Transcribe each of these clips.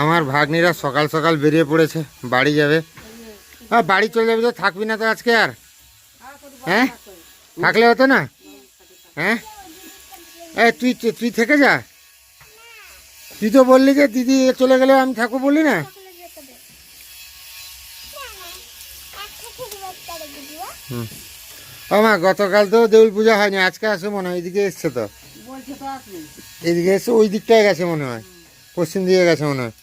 আমার ভাগ্নিরা সকাল সকাল বেরিয়ে পড়েছে বাড়ি যাবে। হ্যাঁ বাড়ি চলে যাবে তো থাকবি না তো আজকে আর? হ্যাঁ? থাকলে হতো না? হ্যাঁ? এ তুই তুই থেকে যা। তুই তো বললি যে দিদি চলে গেলে আমি থাকব বললি না? হুম। ও মা গতকাল তো দেউল পূজা হয়নি আজকে আসে মনে হয় এদিকে এসছে তো। এদিকে এসে ওই দিকটায় গেছে মনে হয়। পশ্চিম দিকে গেছে মনে হয়।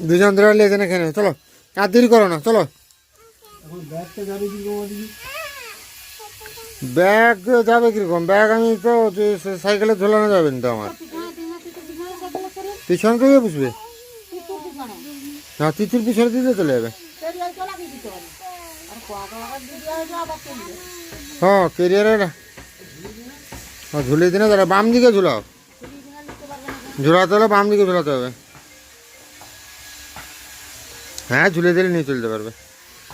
দুজন ধরে লেজে না খেয়ে চলো আর দেরি করো না চলো। ব্যাগ যাবে কীরকম ব্যাগ আমি তো সে- সাইকেলে ঝোলানো যাবে না তো আমার। পিছনে থেকে বুঝবে? না তিতির পিছনে দিতে চলে যাবে। কি হয়ে হ্যাঁ কেরিয়ারে হ্যাঁ ঝুলিয়ে দিনে তাহলে বাম দিকে ঝুলাও। ঝুলাতে হলে বাম দিকে ঝুলাতে হবে। হ্যাঁ ঝুলে দিলে নিয়ে চলতে পারবে।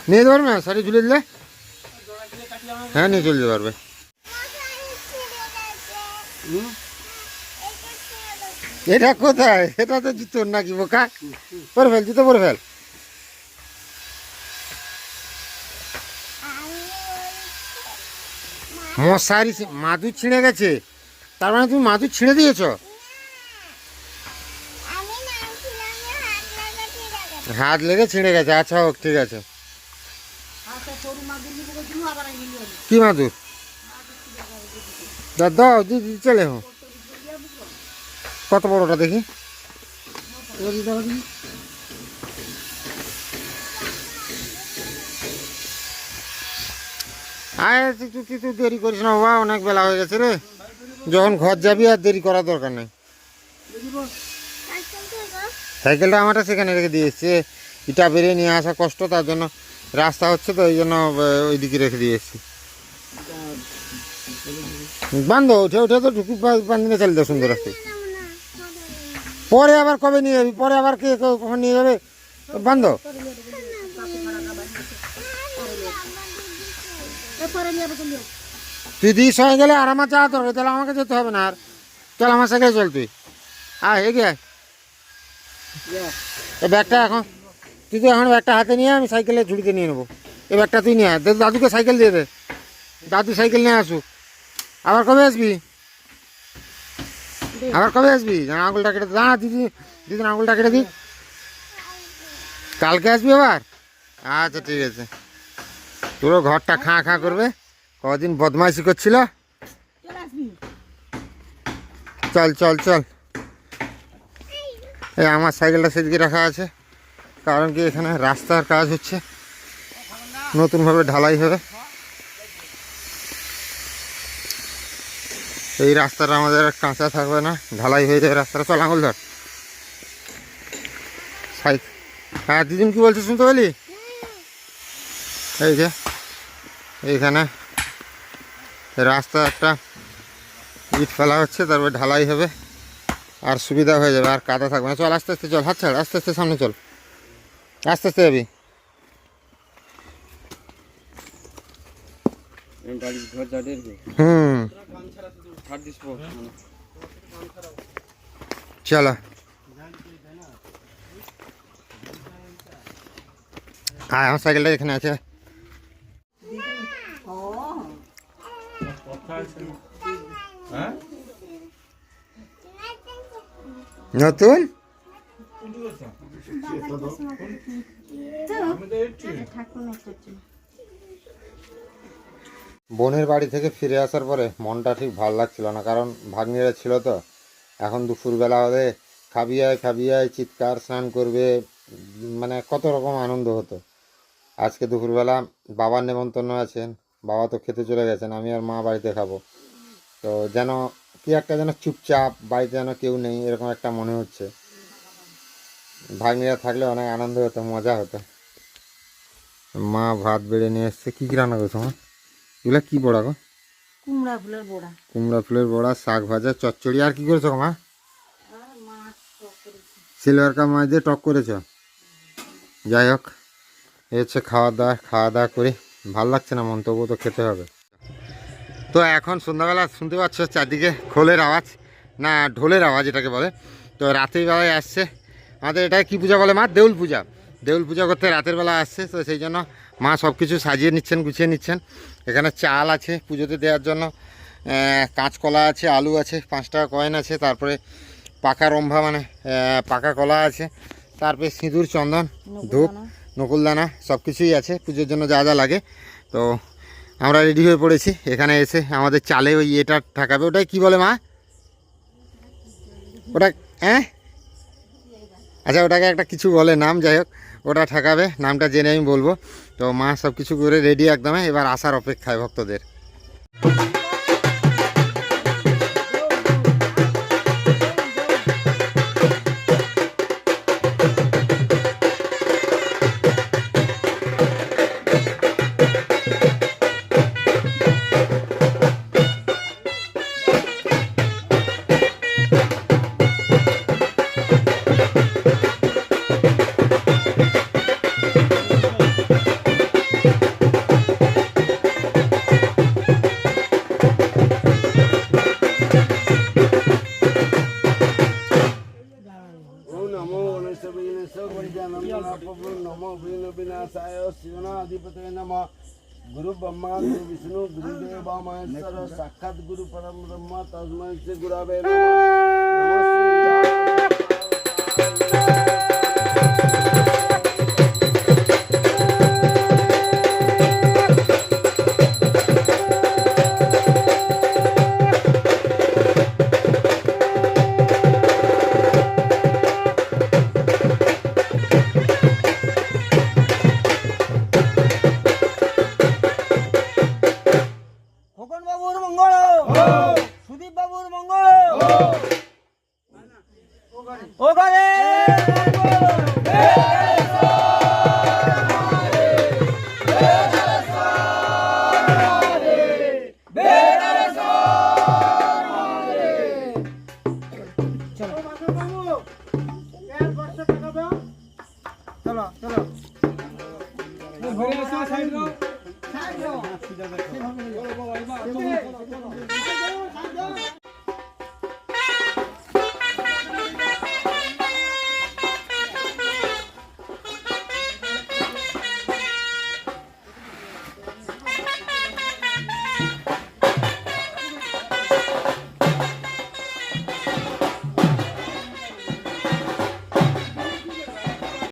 নিয়ে যেতে পারবে? না শাড়ি ঝুলিয়ে দিলে? হ্যাঁ নিয়ে চলতে পারবে। এটা কোথায়? এটা তো জুতোর নাকি বোকা? পরে ফেল, জুতো পরে ফেল। মশারি মাদুর ছিঁড়ে গেছে। তার মানে তুমি মাদুর ছিঁড়ে দিয়েছ? হাত লেগে ছিঁড়ে গেছে। আচ্ছা হোক ঠিক আছে। আচ্ছা কি মাদুর? দা দাও দিদি চলে হো কত বড়টা দেখি? আয় তুই তুই- তুই দেরি করিস না বাবা অনেক বেলা হয়ে গেছে রে। যখন ঘর যাবি আর দেরি করার দরকার নেই। সাইকেলটা আমারটা সেখানে রেখে দিয়ে এসছে। ইটা বেরিয়ে নিয়ে আসা কষ্ট তার জন্য রাস্তা হচ্ছে তো ওই জন্য আহ, ওই দিকে রেখে দিয়ে এসছি। বান্ধো উঠে উঠে তো ঢুকি বান্ধিনে চলে যাও সুন্দর রাস্তায়। পরে আবার কবে নিয়ে যাবি? পরে আবার কে কখন নিয়ে যাবে? বান্ধো এরপরে নিয়ে যাব তুমি তুই দিস হয়ে গেলে আর আমার যাওয়া দরকার, তাহলে আমাকে যেতে হবে না আর। চল আমার সাইকেলে চল তুই। আয় এগিয়ে আয়। এই ব্যাগটা এখন তুই তো এখন ব্যাগটা হাতে নিয়ে আমি সাইকেলে ঝুড়িতে নিয়ে নেব। এই ব্যাগটা তুই নিয়ে আয়। দে- দাদুকে সাইকেল দিয়ে দে। দাদু সাইকেল নিয়ে আসুক। আবার কবে আসবি? আবার কবে আসবি? জানা আঙুলটা কেটে দে। দাঁড়া, দিদি, দিদির আঙুলটা কেটে দিই। কালকে আসবি আবার? আচ্ছা ঠিক আছে। তোরও ঘরটা খাঁ খাঁ করবে? কদিন বদমাইশি করছিল? চল চল চল। এই আমার সাইকেলটা সেদিকে রাখা আছে। কারণ কি এখানে রাস্তার কাজ হচ্ছে। নতুনভাবে ঢালাই হবে। এই রাস্তাটা আমাদের কাঁচা থাকবে না। ঢালাই হয়ে যাবে রাস্তাটা। চল, আঙুল ধর। সাইক হ্যাঁ দিদিন কি বলছিস শুনতে পেলি? এই যে। এইখানে রাস্তা একটা ইট ফেলা হচ্ছে, তারপর ঢালাই হবে, আর সুবিধা হয়ে যাবে, আর কাদা থাকবে না। চল, আস্তে আস্তে চল, হাত ছাড়, আস্তে আস্তে সামনে চল। আস্তে আস্তে যাবি। বাড়ির ঘর যাদের হুম। ছাড় দিস চলো। হ্যাঁ আমার সাইকেলটা এখানে আছে। নতুন? বোনের বাড়ি থেকে ফিরে আসার পরে মনটা ঠিক ভালো লাগছিল না কারণ ভাগ্নিরা ছিল তো। এখন দুপুরবেলা হলে খাবি আয় খাবি আয় চিৎকার স্নান করবে মানে কত রকম আনন্দ হতো। আজকে দুপুরবেলা বাবার নেমন্তন্ন আছেন। বাবা তো খেতে চলে গেছেন আমি আর মা বাড়িতে খাব। তো যেন কি একটা যেন চুপচাপ বাড়িতে যেন কেউ নেই এরকম একটা মনে হচ্ছে। ভাগ্নিরা থাকলে অনেক আনন্দ হতো মজা হতো। মা ভাত বেড়ে নিয়ে এসছে কী কী রান্না করছ মা? এগুলো কী বড়া গো? কুমড়া ফুলের বড়া। কুমড়া ফুলের বড়া শাক ভাজা চচ্চড়ি আর কি করেছ মা? সিলভার কাপ মাছ দিয়ে টক করেছ? যাই হোক এ হচ্ছে খাওয়া দাওয়া খাওয়া দাওয়া করে ভালো লাগছে না মন তবুও তো খেতে হবে। তো এখন সন্ধ্যাবেলা শুনতে পাচ্ছ চারদিকে খোলের আওয়াজ, না ঢোলের আওয়াজ এটাকে বলে। তো রাতের বেলায় আসছে, আমাদের এটা কি পূজা বলে মা? দেউল পূজা। দেউল পূজা করতে রাতের বেলা আসছে, তো সেই জন্য মা সব কিছু সাজিয়ে নিচ্ছেন, গুছিয়ে নিচ্ছেন। এখানে চাল আছে পুজোতে দেওয়ার জন্য কাঁচকলা আছে, আলু আছে, পাঁচ টাকা কয়েন আছে, তারপরে পাকা রম্ভা মানে পাকা কলা আছে, তারপরে সিঁদুর, চন্দন, ধূপ। নকুলদানা সব কিছুই আছে, পুজোর জন্য যা যা লাগে। তো আমরা রেডি হয়ে পড়েছি, এখানে এসে আমাদের চালে ওই এটা ঠাকাবে। ওটাই কি বলে মা? ওটা হ্যাঁ? আচ্ছা ওটাকে একটা কিছু বলে নাম, যাই হোক, ওটা ঠাকাবে, নামটা জেনে আমি বলব। তো মা সব কিছু করে রেডি একদমে, এবার আসার অপেক্ষায় ভক্তদের। विघ्न विनाशाय शिवनाधिपतये नमः गुरु ब्रह्मा गुरु विष्णु गुरुदेव महेश्वर साक्षात गुरु परम ब्रह्म तस्मै श्री गुरावे नमः চলো চলো